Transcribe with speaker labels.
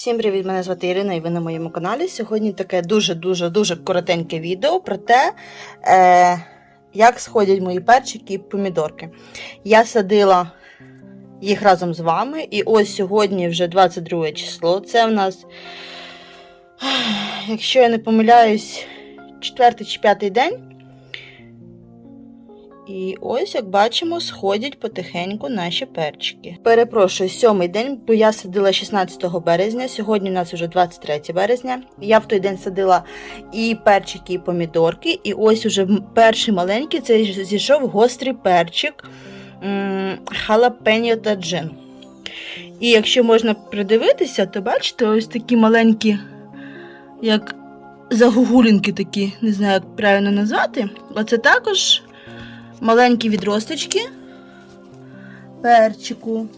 Speaker 1: Всім привіт! Мене звати Ірина і ви на моєму каналі. Сьогодні таке дуже-дуже дуже коротеньке відео про те, е, як сходять мої перчики і помідорки. Я садила їх разом з вами, і ось сьогодні вже 22 число. Це в нас, якщо я не помиляюсь, четвертий чи п'ятий день. І ось, як бачимо, сходять потихеньку наші перчики. Перепрошую, сьомий день, бо я садила 16 березня. Сьогодні у нас вже 23 березня. Я в той день садила і перчики, і помідорки. І ось уже перший маленький це зійшов гострий перчик халапеньо та джин. І якщо можна придивитися, то бачите, ось такі маленькі, як загугулінки такі, не знаю, як правильно назвати. Оце також маленькі відросточки перчику.